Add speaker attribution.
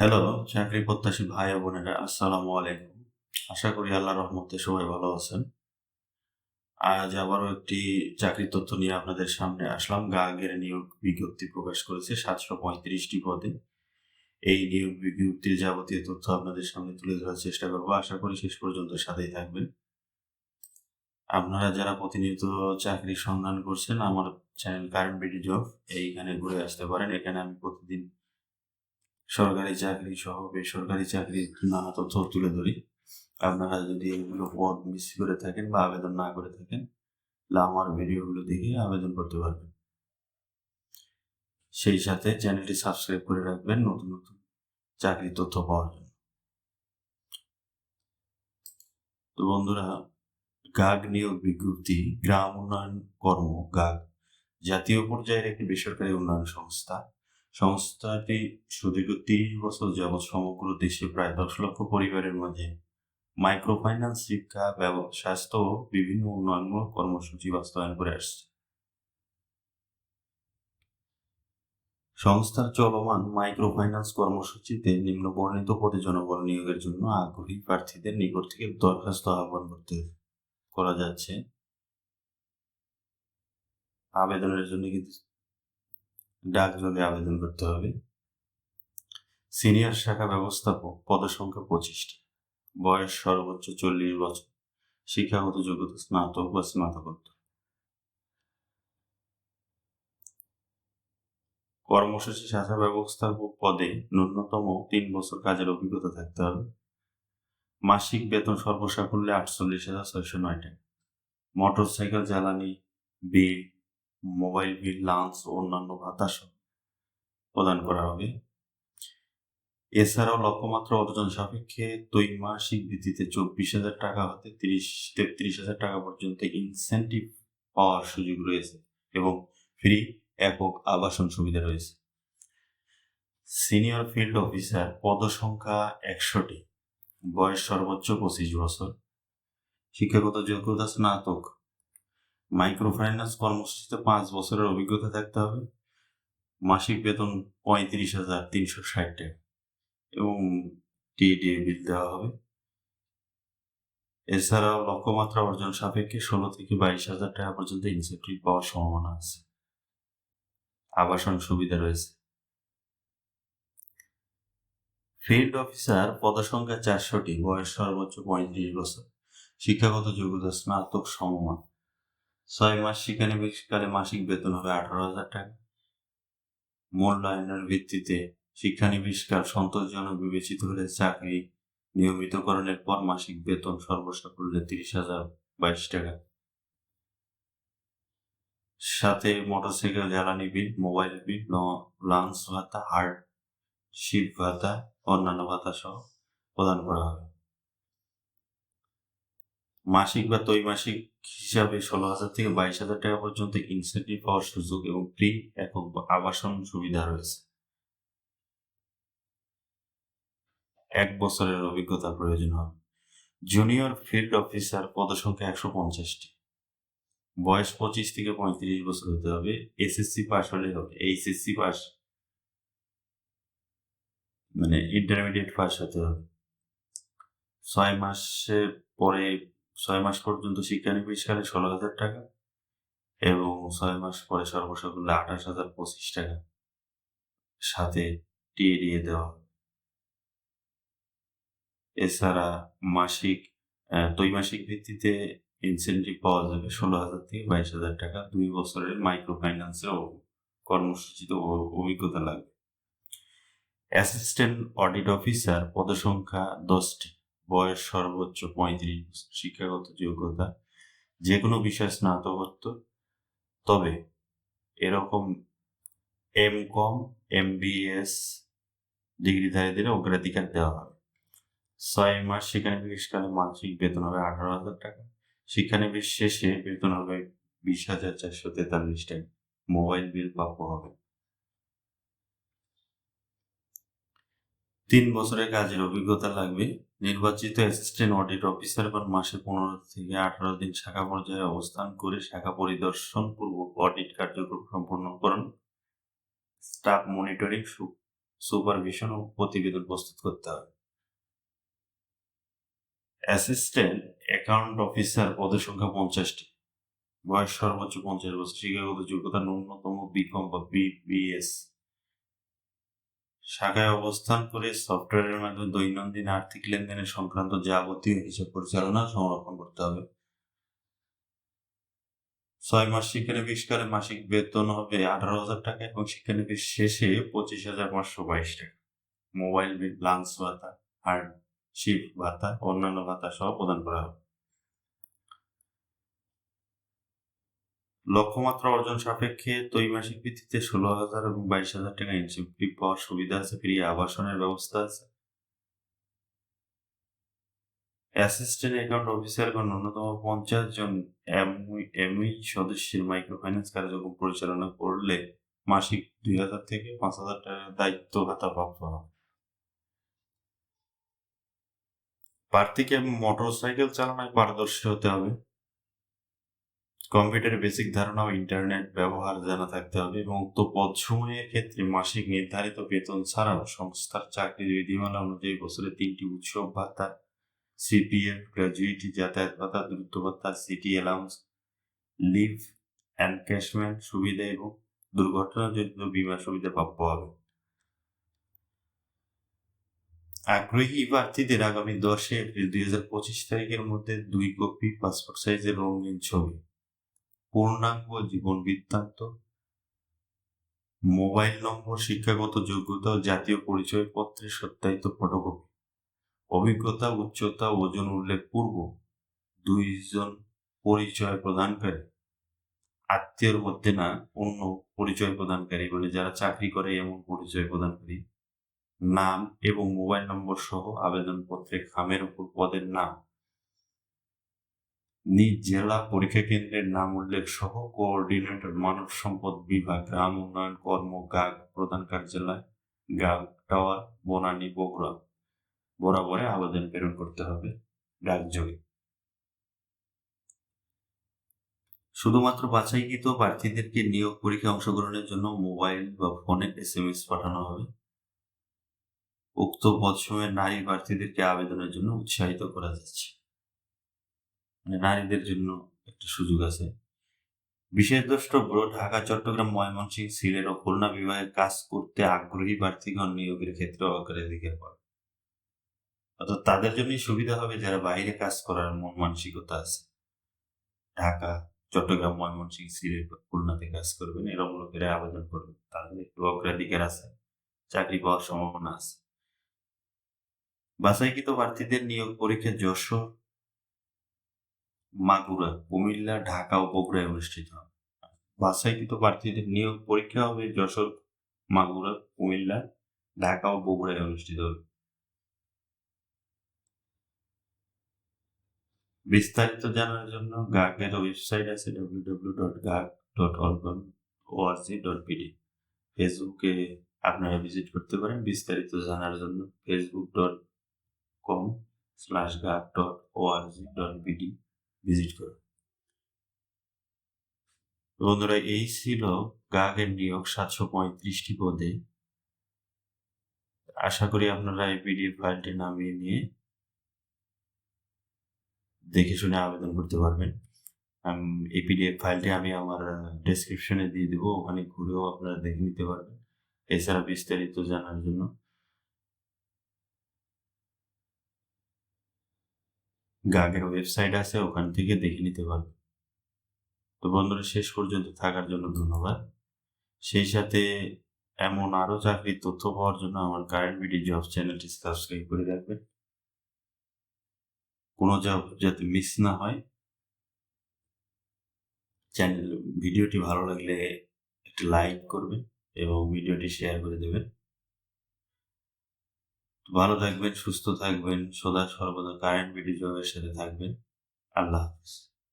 Speaker 1: Hello চাকরি প্রত্যাশী ভাই বোনেরা, আসসালামু আলাইকুম। আশা করি আল্লাহ রহমতে সবাই ভালো আছেন। আজ আবারও একটি চাকরির তথ্য নিয়ে আপনাদের সামনে আসলাম। গা গাগের নিয়োগ বিজ্ঞপ্তি প্রকাশ করেছে সাতশো পঁয়ত্রিশটি পদে। এই নিয়োগ বিজ্ঞপ্তির যাবতীয় তথ্য আপনাদের সামনে তুলে ধরার চেষ্টা করব। আশা করি শেষ পর্যন্ত সাথেই থাকবেন। আপনারা যারা প্রতিনিয়ত চাকরির সন্ধান করছেন, আমার চ্যানেল কারেন্ট বিডি জব এইখানে ঘুরে আসতে পারেন। এখানে আমি প্রতিদিন সরকারি চাকরি সহ বেসরকারি চাকরির নানা তথ্য তুলে ধরি। আপনারা যদি এগুলো পদ মিস করে থাকেন বা আবেদন না করে থাকেন, তাহলে আমার ভিডিওগুলো দেখে আবেদন করতে পারবেন। সেই সাথে চ্যানেলটি সাবস্ক্রাইব করে রাখবেন নতুন নতুন চাকরির তথ্য পাওয়ার জন্য। তো বন্ধুরা, গাগ নিয়োগ বিজ্ঞপ্তি, গ্রাম উন্নয়ন কর্ম, গাগ, জাতীয় পর্যায়ের একটি বেসরকারি উন্নয়ন সংস্থা সংস্থাটি সুদীর্ঘ তিরিশ বছর যাবৎ সমগ্র দেশে প্রায় দশ লক্ষ পরিবারের মাঝে মাইক্রোফাইন্যান্স শিক্ষা স্বাস্থ্য ও বিভিন্ন উন্নয়নমূলক কর্মসূচি বাস্তবায়ন করে আসছে। সংস্থার চলমান মাইক্রোফাইন্যান্স কর্মসূচিতে নিম্ন বর্ণিত পদে জনবল নিয়োগের জন্য আগ্রহী প্রার্থীদের নিকট থেকে দরখাস্ত আহ্বান করতে করা যাচ্ছে। আবেদনের জন্য কিন্তু ডাকযোগে আবেদন করতে হবে। সিনিয়র শাখা ব্যবস্থাপক পদসংখ্যা পঁচিশটি। বয়স সর্বোচ্চ চল্লিশ বছর। শিক্ষাগত যোগ্যতা স্নাতক বা স্নাতকোত্তর। কর্মসূচি শাখা ব্যবস্থাপক পদে ন্যূনতম তিন বছর কাজের অভিজ্ঞতা থাকতে হবে। মাসিক বেতন সর্বসাকুল্যে আটচল্লিশ হাজার ছয়শো নয় টাকা। মোটরসাইকেল জ্বালানি, বিল মোবাইল বিল লাঞ্চ ও অন্যান্য ভাতা প্রদান করা হবে এছাড়াও লক্ষ্যমাত্রা অর্জন সাপেক্ষে ত্রৈমাসিক ভিত্তিতে চব্বিশ হাজার টাকা হতে তিরিশ, তেত্রিশ হাজার টাকা পর্যন্ত ইনসেন্টিভ পাওয়ার সুযোগ রয়েছে এবং ফ্রি একক আবাসন সুবিধা রয়েছে। সিনিয়র ফিল্ড অফিসার পদসংখ্যা একশোটি, বয়স সর্বোচ্চ পঁচিশ বছর, শিক্ষাগত যোগ্যতা স্নাতক মাইক্রোফাইন্যান্স কর্মসূচিতে পাঁচ বছরের অভিজ্ঞতা থাকতে হবে। মাসিক বেতন পঁয়ত্রিশ হাজার তিনশো ষাট টাকা এবং টিএডিএ বিল দেওয়া হবে। এছাড়াও লক্ষ্যমাত্রা অর্জন সাপেক্ষে ষোলো থেকে বাইশ হাজার টাকা পর্যন্ত ইনসেন্টিভ পাওয়ার সম্ভাবনা আছে। আবাসন সুবিধা রয়েছে। ফিল্ড অফিসার পদসংখ্যা চারশোটি, বয়স সর্বোচ্চ পঁয়ত্রিশ বছর। শিক্ষাগত যোগ্যতা স্নাতক সমমান। ছয় মাস শিক্ষানবিশকালে মাসিক বেতন হবে আঠারো হাজার টাকা। মূল্যায়নের ভিত্তিতে শিক্ষানবিশকাল সন্তোষজনক বিবেচিত হলে চাকরি নিয়মিতকরণের পর মাসিক বেতন সর্বসাকুল্যে তিরিশ হাজার বাইশ টাকা। সাথে মোটরসাইকেল, জ্বালানি বিল, মোবাইল বিল লাঞ্চ ভাতা হার্ড শিপ ভাতা, অন্যান্য ভাতা সহ প্রদান করা হবে। মাসিক বা ত্রৈমাসিক হিসাবে ষোলো হাজার থেকে বাইশ হাজার টাকা পর্যন্ত ইনসেন্টিভ পাওয়ার সুযোগ এবং ফ্রি একক আবাসন সুবিধা রয়েছে। এক বছরের অভিজ্ঞতা প্রয়োজন হবে। জুনিয়র ফিল্ড অফিসার পদসংখ্যা একশো পঞ্চাশটি। বয়স পঁচিশ থেকে পঁয়ত্রিশ বছর হতে হবে। এসএসসি পাস হলে হবে। এইচএসসি পাস মানে ইন্টারমিডিয়েট পাস হতে হবে। ছয় মাসের পরে ছয় মাস পর্যন্ত শিক্ষা শিক্ষানবিশকালে ষোলো হাজার টাকা এবং ছয় মাস পরে সর্বসাকুল্য আঠাশ হাজার পঁচিশ টাকা সাথে টিএডিএ দেওয়া হবে। এছাড়া মাসিক ত্রৈমাসিক ভিত্তিতে ইনসেন্টিভ পাওয়া যাবে ষোলো হাজার থেকে বাইশ হাজার টাকা। দুই বছরের মাইক্রো ফাইন্যান্সের কর্মসূচিতে অভিজ্ঞতা লাগবে। অ্যাসিস্ট্যান্ট অডিট অফিসার পদসংখ্যা দশটি। বয়স সর্বোচ্চ পঁয়ত্রিশ বছর শিক্ষাগত যোগ্যতা যে কোনো বিষয়ে স্নাতকোত্তর। তবে এরকম এম কম এম বিএস ডিগ্রিধারীদের অগ্রাধিকার দেওয়া হবে। ছয় মাস শিক্ষানবিশকালে মাসিক বেতন হবে আঠারো হাজার টাকা। শিক্ষানবিশ শেষে বেতন হবে বিশ হাজার চারশো তেতাল্লিশ টাকা। মোবাইল বিল প্রাপ্য হবে। তিন বছরের কাজের অভিজ্ঞতা লাগবে। নির্বাচিত অ্যাসিস্ট্যান্ট অডিট অফিসার এবং মাসে পনেরো থেকে আঠারো দিন শাখা পর্যায়ে অবস্থান করে শাখা পরিদর্শন পূর্বক অডিট কার্যক্রম সম্পন্ন করুন। স্টাফ মনিটরিং সুপারভিশন ও প্রতিবেদন প্রস্তুত করতে হবে অ্যাসিস্ট্যান্ট অ্যাকাউন্ট অফিসার পদের সংখ্যা পঞ্চাশটি। বয়স সর্বোচ্চ পঞ্চাশ বছর। শিক্ষাগত যোগ্যতা ন্যূনতম বিকম বা বিবিএস শাখায় অবস্থান করে সফটওয়্যারের মাধ্যমে দৈনন্দিন আর্থিক লেনদেনের সংক্রান্ত যাবতীয় হিসাব পরিচালনা সংরক্ষণ করতে হবে। ছয় মাস শিক্ষানবিষ্কারে মাসিক বেতন হবে আঠারো হাজার টাকা এবং শিক্ষানবিশ শেষে পঁচিশ হাজার পাঁচশো বাইশ টাকা। মোবাইল বিল লাঞ্চ ভাতা হার্ডশিপ ভাতা, অন্যান্য ভাতা সহ প্রদান করা হবে। লক্ষ্যমাত্রা অর্জন সাপেক্ষে ত্রৈমাসিক ভিত্তিতে ষোলো হাজার এবং বাইশ হাজার টাকা ইনসেন্টিভ পাওয়ার সুবিধা আছে ফ্রি আবাসনের ব্যবস্থা আছে। অ্যাসিস্ট্যান্ট অ্যাকাউন্ট অফিসারগণ ন্যূনতম পঞ্চাশ জন এমই সদস্যের মাইক্রো ফাইন্যান্স কার্যক্রম পরিচালনা করলে মাসিক দুই হাজার থেকে পাঁচ হাজার টাকা দায়িত্ব ভাতা প্রাপ্ত হবে। প্রার্থীকে মোটর সাইকেল চালানোয় পারদর্শী হতে হবে। কম্পিউটারের বেসিক ধারণা ও ইন্টারনেট ব্যবহার জানা থাকতে হবে এবং উক্ত পদসমূহের ক্ষেত্রে মাসিক নির্ধারিত বেতন ছাড়াও সংস্থার চাকরির বিধিমালা অনুযায়ী বছরে তিনটি উৎসব ভাতা সিপিএফ গ্র্যাজুইটি, যাতায়াত ভাতা, দ্রুত ভাতা, সিটি অ্যালাউন্স, লিভ এনক্যাশমেন্ট সুবিধা এবং দুর্ঘটনাজনিত বীমা সুবিধা প্রাপ্য হবে। আগ্রহী প্রার্থীদের আগামী দশে এপ্রিল দুই হাজার পঁচিশ তারিখের মধ্যে দুই কপি, পাসপোর্ট সাইজের রঙিন ছবি। পূর্ণাঙ্গ জীবন বৃত্তান্ত, মোবাইল নম্বর, শিক্ষাগত যোগ্যতা জাতীয় পরিচয়পত্রের সত্যায়িত ফটোকপি। অভিজ্ঞতা, উচ্চতা, ওজন উল্লেখ পূর্ব। দুইজন পরিচয় প্রদানকারী। আত্মীয়র মধ্যে না অন্য পরিচয় প্রদানকারী বলে যারা চাকরি করে এমন পরিচয় প্রদানকারী। নাম এবং মোবাইল নম্বর সহ আবেদনপত্রে খামের উপর পদের নাম। নিজ জেলা পরীক্ষা কেন্দ্রের নাম উল্লেখ সহ কোঅর্ডিনেটর মানব সম্পদ বিভাগ, গ্রাম উন্নয়ন কর্ম, গাগ প্রধান কার্যালয়, গাগ টাওয়ার বনানী, বগুড়া। বরাবরে আবেদন প্রেরণ করতে হবে ডাকযোগে শুধুমাত্র বাছাইকৃত প্রার্থীদেরকে নিয়োগ পরীক্ষায় অংশগ্রহণের জন্য মোবাইল বা ফোনে এস এম এস পাঠানো হবে। উক্ত পদসমূহের নারী প্রার্থীদেরকে আবেদনের জন্য উৎসাহিত করা যাচ্ছে। মানে নারীদের জন্য একটা সুযোগ আছে। বিশেষ দ্রষ্টব্য, ঢাকা, চট্টগ্রাম, ময়মনসিংহ, সিলেট ও খুলনা বিভাগে কাজ করতে আগ্রহী প্রার্থীগণ নিয়োগের ক্ষেত্রে অগ্রাধিকার পাবে অর্থাৎ তাদের জন্যই সুবিধা হবে যারা বাইরে কাজ করার মন মানসিকতা আছে। ঢাকা, চট্টগ্রাম, ময়মনসিংহ, সিলেট খুলনাতে কাজ করবেন এরকম লোকেরা আবেদন করবেন। তাদের একটু অগ্রাধিকার আছে, চাকরি পাওয়ার সম্ভাবনা আছে। বাছাইকৃত প্রার্থীদের নিয়োগ পরীক্ষা যশোর মাগুরা, কুমিল্লা, ঢাকা ও বগুড়ায় অনুষ্ঠিত হবে। বাছাইকৃত প্রার্থীদের নিয়োগ পরীক্ষা হবে যশোর, মাগুরা, কুমিল্লা, ঢাকা ও বগুড়ায় অনুষ্ঠিত হবে। বিস্তারিত জানার জন্য গাগের ওয়েবসাইট আছে ডাব্লিউ ডাব্লিউ ডট গাগ ডট ওআরজি ডট পিডি ফেসবুকে আপনারা ভিজিট করতে পারেন। বিস্তারিত জানার জন্য Facebook dot com slash গাগ dot org dot BD visit করুন বন্ধুরা, এই ছিল গাগের নিয়োগ সাতশো পঁয়ত্রিশটি পদে। আশা করি আপনারা এই পিডিএফ ফাইলটি নামিয়ে নিয়ে দেখে শুনে আবেদন করতে পারবেন। এই পিডিএফ ফাইলটি আমি আমার ডেসক্রিপশনে দিয়ে দেবো। ওখানে ঘুরেও আপনারা দেখে নিতে পারবেন। এছাড়া বিস্তারিত জানার জন্য গাগের ওয়েবসাইট আছে, ওখান থেকে দেখে নিতে পারবে। তো বন্ধুরা, শেষ পর্যন্ত থাকার জন্য ধন্যবাদ। সেই সাথে এমন আরও চাকরির তথ্য পাওয়ার জন্য আমার কারেন্ট বিডি জব চ্যানেলটি সাবস্ক্রাইব করে রাখবেন। কোনো জব যাতে মিস না হয় চ্যানেল ভিডিওটি ভালো লাগলে একটি লাইক করবেন এবং ভিডিওটি শেয়ার করে দেবেন। ভালো থাকবেন সুস্থ থাকবেন। সদা সর্বদা কারেন্ট ভিডিও সাথে থাকবেন। আল্লাহ হাফিজ।